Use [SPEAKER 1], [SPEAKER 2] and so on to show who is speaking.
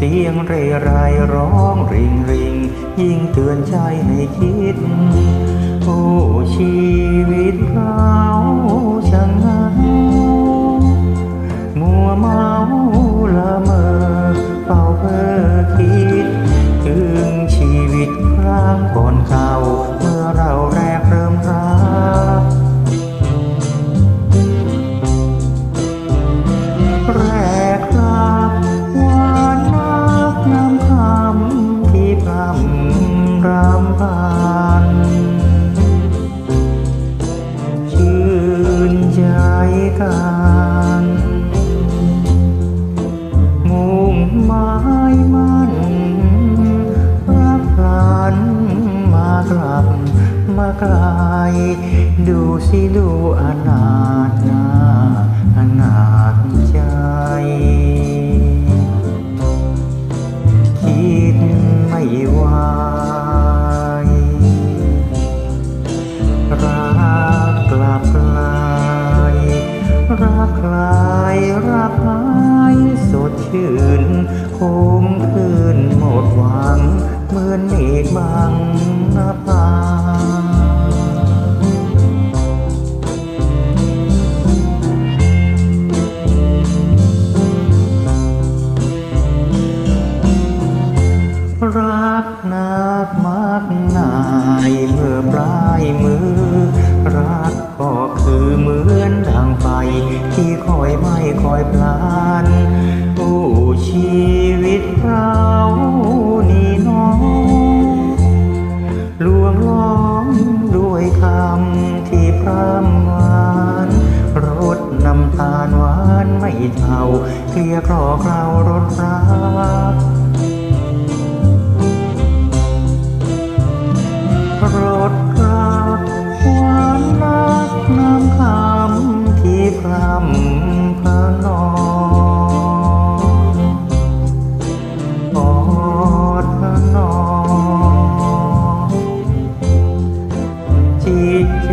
[SPEAKER 1] เสียงเรไรร้องริงริง ยิ่งเตือนใจให้คิด โอ้ กลับมาไกลดูสิดูอนาถนาอนาถใจ คิดไม่ไหวรักกลับกลายรักคลายรักหายสดชื่น คมคืนหมดหวัง เหมือนเมฆบังหน้าผารักนักมากนายเมื่อปลายมือ รักก็คือเหมือนดังไฟที่คอยไหม่คอยพลา เท่าเคลียร์คลอเคลารสรักรสรักหวานนักน้ำคำที่พรำพระนองกอดพระนองจิตใจ